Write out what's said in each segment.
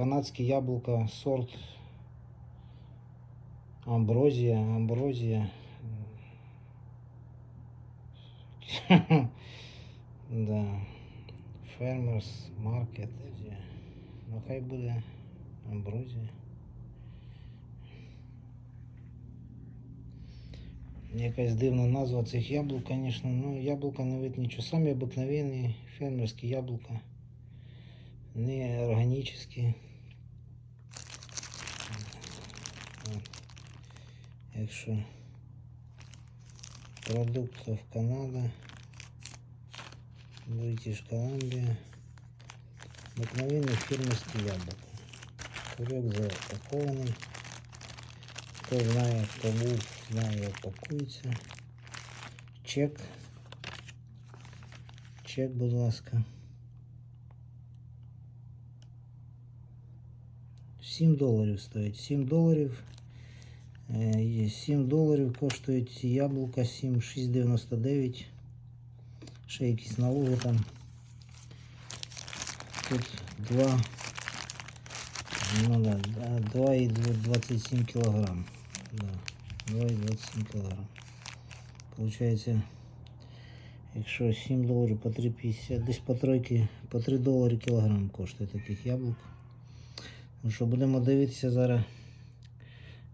канадське яблуко, сорт Амброзія, Амброзія. да. Фермерс Маркет. Ну хай буде Амброзія. Якась дивна назва цих яблук, звісно. Ну, яблука не вид нічого. Самі обикновенні фермерські яблука. Не органічні. Якщо продуктів Канада, Бритиш Колумбія. Обыкновенные фермерские яблоки. Курек запакований. Хто знає, хто був, знає, як пакується. Чек. Чек, будь ласка. 7 доларів стоїть. 7 доларів. Е, є 7 доларів коштують ці яблука 7, 6,99. Ще якісь налоги там. Тут 2, ну да, 2,27 килограмм. Да, 2,27 килограмм. Получається, якщо 7 доларів по 3,50, десь по тройки, по 3 долари кілограм коштує таких яблук. Ну що, будемо дивитися зараз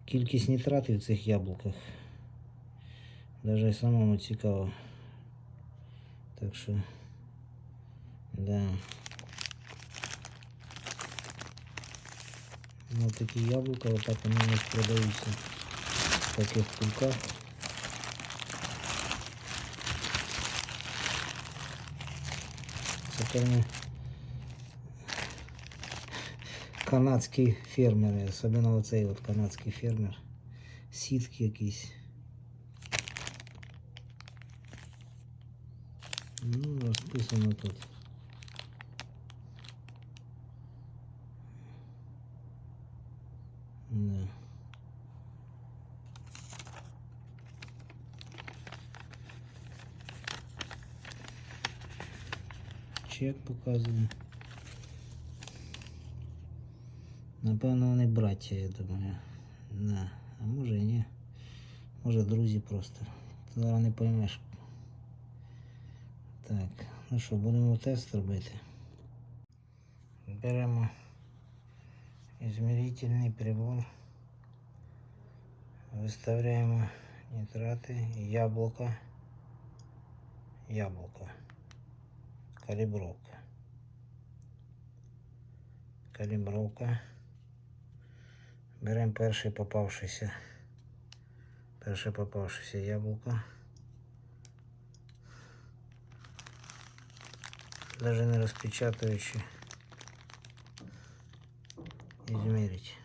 кількість нітратів в цих яблуках. Даже самому цікаво. Так що, да. Ну, такі яблука, отак вони у нас продаються в таких кульках. Це певно канадські фермери, особливо оцей от канадський фермер. Сітки якісь. Ну, розписано тут. Да. Чек показує. Напевно, вони браття, я думаю. Да. А може і ні. Може друзі просто. Ти зараз не поймеш. Так, ну що, будемо тест робити. Беремо измерительный прибор. Выставляем нитраты, яблоко, яблоко, калибровка, калибровка. Берем перший попавшийся, перше попавшееся яблоко. Даже не распечатывающий измерить.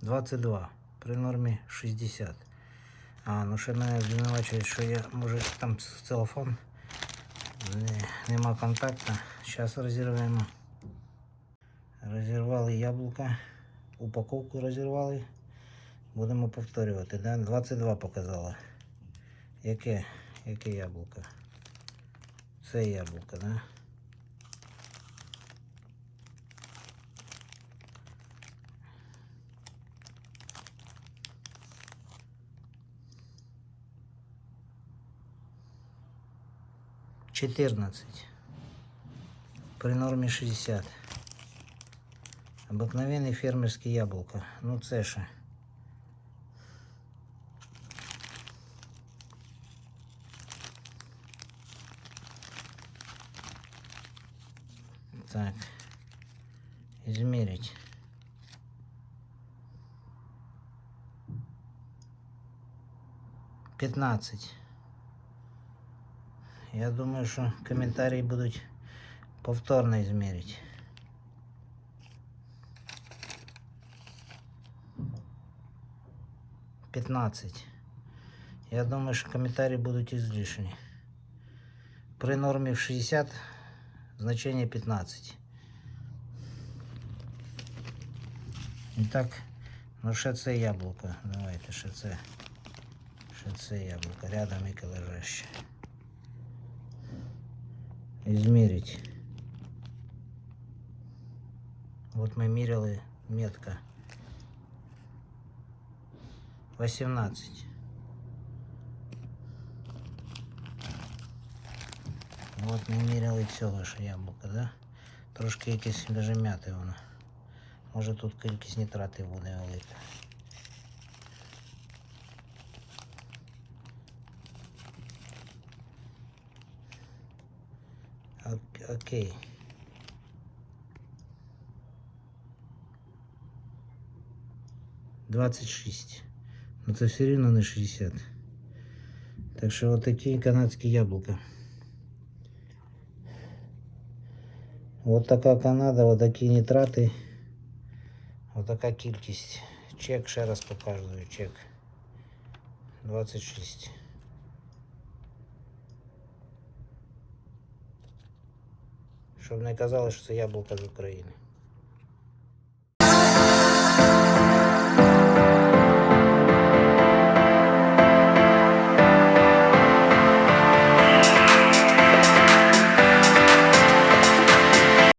Двадцять два. При нормі 60. А, ну ще мене звинувачують, що я, може там целофан. Не, нема контакту. Зараз розірвемо. Розірвали яблука. Упаковку розірвали. Будемо повторювати. Да? 22 показало. Яке? Яке яблуко? Це яблуко, да? Четырнадцать. При норме 60. Обыкновенный фермерский яблоко. Ну це. Так. Измерить. Пятнадцать. Я думаю, що коментарі будуть повторно измерить. Пятнадцать. Я думаю, що коментарі будуть излишні. При нормі в 60 значение 15. І так, ну ще це яблуко. Давайте ще це. Ще це яблуко. Рядом яке лежаще. измерить. Вот мы мерили метка. 18. От ми міряли цього ж яблука, да? Трошки якесь даже м'яте воно. Може тут кількість нітрати буде велика. Ок- Окей. Двадцять шість. Ну це все рівно не 60. Так що от такі канадські яблука. Вот така Канада, вот такі нітрати. Вот така кількість. Чек, ще раз показую, чек. 26. Щоб не казали, що це яблука з України.